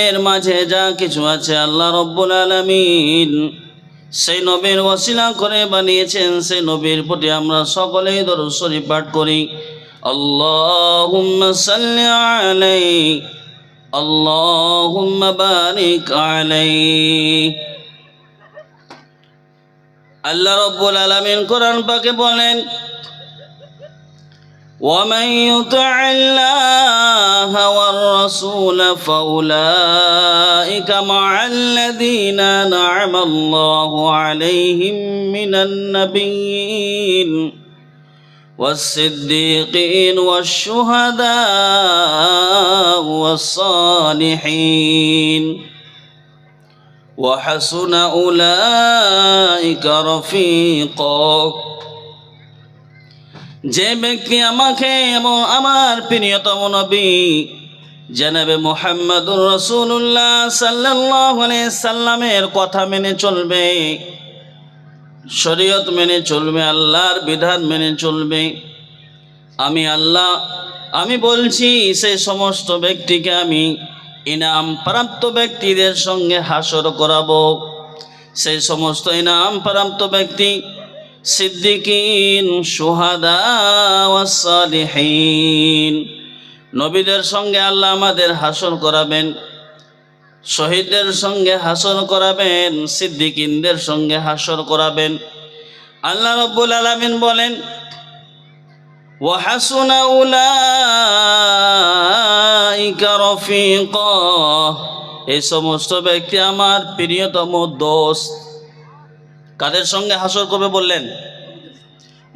এর মাঝে যা কিছু আছে আল্লাহ রব্বুল আলমিন। সেই নবীর ওসিলা করে বানিয়েছেন, সেই নবীর প্রতি আমরা সকলেই দরুদ শরীফ পাঠ করি। আল্লাহ রব্বুল আলামিন কোরআন পাকে বলেন ومن يطع الله والرسول فأولئك مع الذين نعم الله عليهم من النبيين والصديقين والشهداء والصالحين وحسن أولئك رفيقا যে ব্যক্তি আমাকে এবং আমার প্রিয়তম নবী, জানাবে মোহাম্মদুর রসুল্লাহ সাল্লাহ সাল্লামের কথা মেনে চলবে, শরীয়ত মেনে চলবে, আল্লাহর বিধান মেনে চলবে। আমি আল্লাহ, আমি বলছি সেই সমস্ত ব্যক্তিকে আমি ইনাম প্রাপ্ত ব্যক্তিদের সঙ্গে হাসর করাবো। সেই সমস্ত ইনাম প্রাপ্ত ব্যক্তি সিদ্দিকিন সুহাদা সালিহীন নবীদের সঙ্গে আল্লাহ আমাদের হাসর করাবেন শহীদদের সঙ্গে হাসর করাবেন সিদ্দিকিনদের সঙ্গে হাসর করাবেন আল্লাহ রব্বুল আলামিন বলেন وحسن أولئك رفيقا এই সমস্ত ব্যক্তি আমার প্রিয়তম দোস্ত কাদের সঙ্গে হাসর করবে বললেন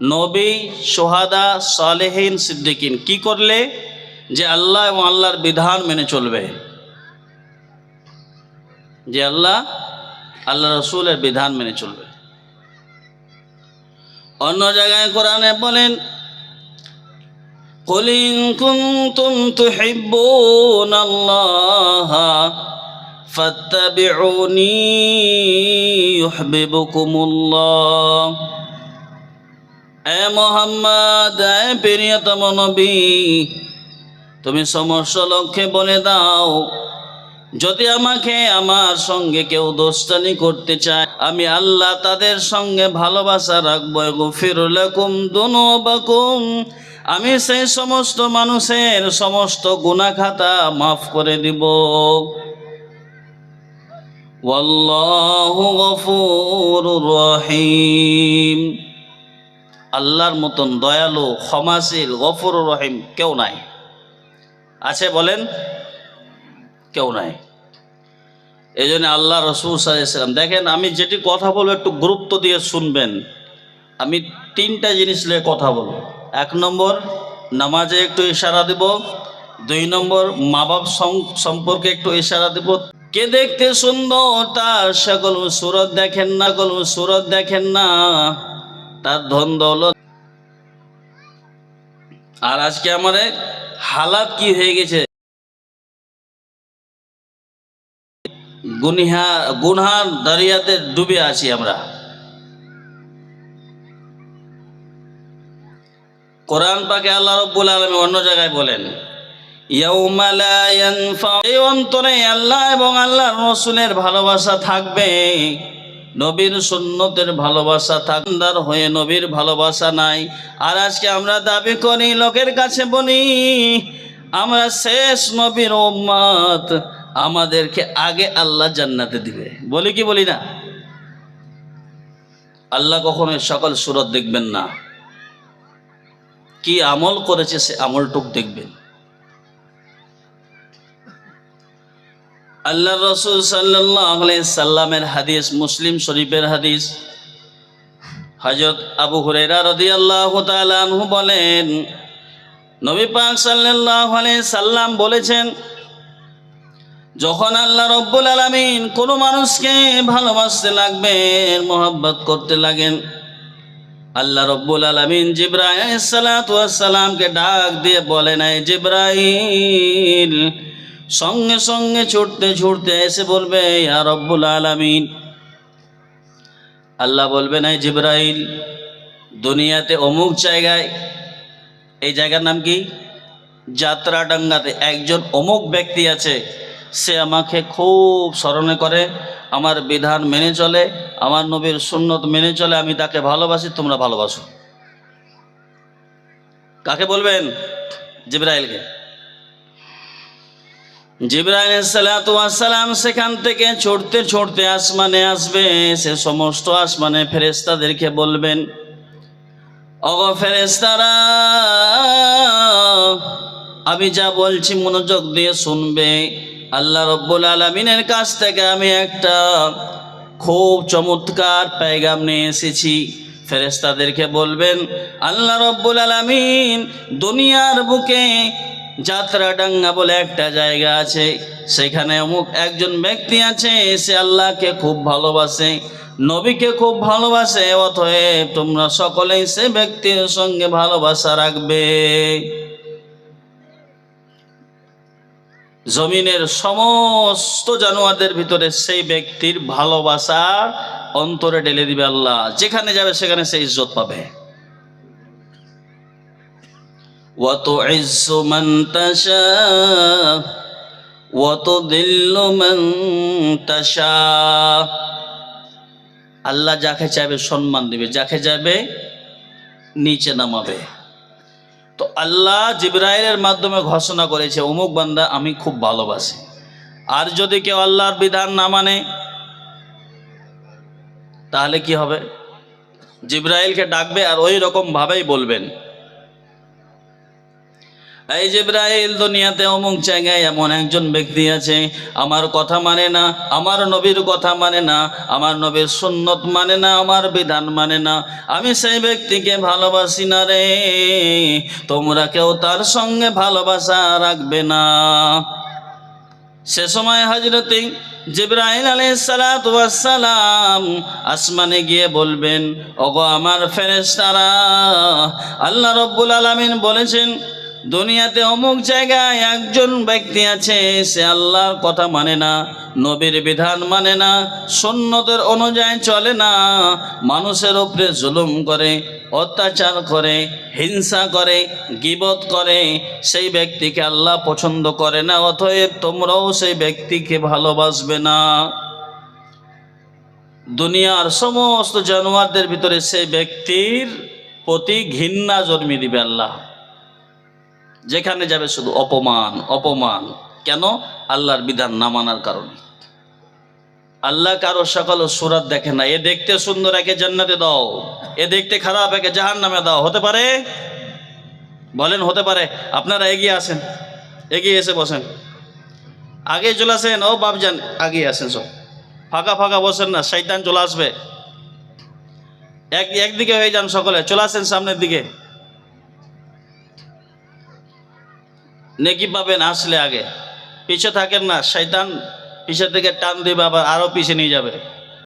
নবী সোহাদা সালেহীন সিদ্দিকিন কি করলে যে আল্লাহ এবং আল্লাহর বিধান মেনে চলবে যে আল্লাহ আল্লাহ রসুলের বিধান মেনে চলবে অন্য জায়গায় কোরআনে বলেন قل إن كنتم تحبون الله فاتبعوني يحببكم الله এ মোহাম্মদ এ প্রিয়তম নবী তুমি সমস্ত লক্ষ্যে বলে দাও যদি আমাকে আমার সঙ্গে কেউ দোস্তানি করতে চায় আমি আল্লাহ তাদের সঙ্গে ভালোবাসা রাখবো গফিরুলাকুম দুনুবাকুম আমি সেই সমস্ত মানুষের সমস্ত গুনাখাতা মাফ করে দিব ওয়াল্লাহু গফুরুর রহিম। আল্লাহর মতন দয়ালু, ক্ষমাশীল, গফুরুর রহিম কেউ নাই। আছে বলেন? কেউ নাই। এই জন্য আল্লাহ রসুল সাল্লাম, দেখেন আমি যেটি কথা বলব একটু গুরুত্ব দিয়ে শুনবেন। আমি তিনটা জিনিস নিয়ে কথা বলব। এক নম্বর, নামাজে একটু ইশারা দেব। দুই নম্বর মা বাপ সম্পর্কে একটু ইশারা দেব। কে দেখতে সুন্দর? তার সকল সুরত দেখেন না সকল সুরত দেখেন না। তার ধন দৌলত। আর আজকে আমাদের হালাত কি হয়ে গেছে? গুনিহা গুনহার দরিয়াতে ডুবে আছি আমরা। কোরআন পাকে আল্লাহ রব্বুল আলমী অন্য জায়গায় বলেন এই অন্তরে আল্লাহ এবং আল্লাহ রসুলের ভালোবাসা থাকবে। নবীর সুন্নতের ভালোবাসা থাকদার হয়ে নবীর ভালোবাসা নাই। আর আজকে আমরা দাবি করি, লোকের কাছে বলি, আমরা শেষ নবীর উম্মত আমাদেরকে আগে আল্লাহ জান্নাতে দিবে। বলি কি বলি না? আল্লাহ কখনো সকল সুরত দেখবেন না। কি আমল করেছে সে আমলটুক দেখবেন। আল্লাহ রসুল সাল্লামের হাদিস, মুসলিম শরীফের হাদিস। হজরত আবু হুরেরা রদি আল্লাহ বলেন, নবী পাক সাল্লাহ সাল্লাম বলেছেন, যখন আল্লাহ রব্বুল আলমিন কোনো মানুষকে ভালোবাসতে লাগবেন, মোহাব্বত করতে লাগেন, আল্লাহ রব্বুল আলমিন জিব্রাহিসালামকে ডাক দিয়ে বলে নাই জিব্রাহিল সঙ্গে সঙ্গে ছুটতে ছুটতে এসে বলবে, ইয়া রব্বুল আলমিন। আল্লাহ বলবে নাই জিব্রাহিল দুনিয়াতে অমুক জায়গায় এই জায়গার নাম কি? যাত্রাডাঙ্গাতে একজন অমুক ব্যক্তি আছে, সে আমাকে খুব স্মরণে করে, আমার বিধান মেনে চলে, আমার নবীর সুন্নত মেনে চলে, আমি তাকে ভালোবাসি, তোমরা ভালোবাসো। কাকে বলবেন? জিব্রাইলকে। জিব্রাইল সালাম সেখান থেকে ছুটতে ছুটতে আসমানে আসবে। সে সমস্ত আসমানে ফেরেস্তাদেরকে বলবেন অগ ফেরেস্তারা আমি যা বলছি মনোযোগ দিয়ে শুনবে। আল্লাহ রব্বুল আলমিনের কাছ থেকে আমি একটা খুব চমৎকার পেগাম নিয়ে এসেছি। ফেরেস্তাদেরকে বলবেন, আল্লাহ রব্বুল আলমিন দুনিয়ার বুকে যাত্রাডাঙ্গা বলে একটা জায়গা আছে। সেখানে অমুক একজন ব্যক্তি আছে, সে আল্লাহকে খুব ভালোবাসে, নবীকে খুব ভালোবাসে, অতএব তোমরা সকলেই সে ব্যক্তির সঙ্গে ভালোবাসা রাখবে। জমিনের সমস্ত জানোয়ারদের ভিতরে সেই ব্যক্তির ভালোবাসা অন্তরে ঢেলে দিবে আল্লাহ। যেখানে যাবে সেখানে সে ইজ্জত পাবে। وتعز من تشاء وتذل من تشاء আল্লাহ যাকে চাইবে সম্মান দিবে যাকে যাবে নিচে নামাবে তো আল্লাহ জিব্রাইলের মাধ্যমে ঘোষণা করেছে অমুক বান্দা আমি খুব ভালোবাসি আর যদি কেউ আল্লাহর বিধান না মানে তাহলে কি হবে জিব্রাইলকে ডাকবে আর ওই রকম ভাবেই বলবেন এই যে জিব্রাইল দুনিয়াতে অমুক জায়গায় এমন একজন ব্যক্তি আছে, আমার কথা মানে না, আমার নবীর কথা মানে না, আমার নবীর সুন্নত মানে না, আমার বিধান মানে না। আমি সেই ব্যক্তিকে ভালোবাসি না রে, তোমরা কেউ তার সঙ্গে ভালোবাসা রাখবে না। সে সময় হজরতি জিব্রাহিল আলাইসালাম আসমানে গিয়ে বলবেন, ওগো আমার ফেরেশতারা, আল্লাহ রব্বুল আলামিন বলেছেন দুনিয়াতে অমুক জায়গায় একজন ব্যক্তি আছে, সে আল্লাহর কথা মানে না, নবীর বিধান মানে না, সুন্নতের অনুযায়ী চলে না, মানুষের উপরে জুলুম করে, অত্যাচার করে, হিংসা করে, গিবত করে, সেই ব্যক্তিকে আল্লাহ পছন্দ করে না, অতএব তোমরাও সেই ব্যক্তিকে ভালোবাসবে না। দুনিয়ার সমস্ত জানোয়ারদের ভিতরে সেই ব্যক্তির প্রতি ঘৃণা জন্মিয়ে দিবে আল্লাহ। যেখানে যাবে শুধু অপমান অপমান। কেন? আল্লাহর বিধান না মানার কারণে। আল্লাহ কারও সকাল সুরাত দেখে না। এ দেখতে সুন্দর, একে জান্নাতে দাও। এ দেখতে খারাপ, একে জাহান নামে দাও। হতে পারে? বলেন, হতে পারে। আপনারা এগিয়ে আসেন। এগিয়ে এসে বসেন। আগে চলে আসেন। ও বাপজান আগিয়ে আসেন সব ফাঁকা ফাঁকা বসেন না। শৈতান চলে আসবে। এক, একদিকে হয়ে যান সকলে। চলে আসেন সামনের দিকে। নেকি পাবেন আসলে আগে। পিছে থাকেন না শৈতান পিছের থেকে টান দিবে, আবার আরও পিছে নিয়ে যাবে।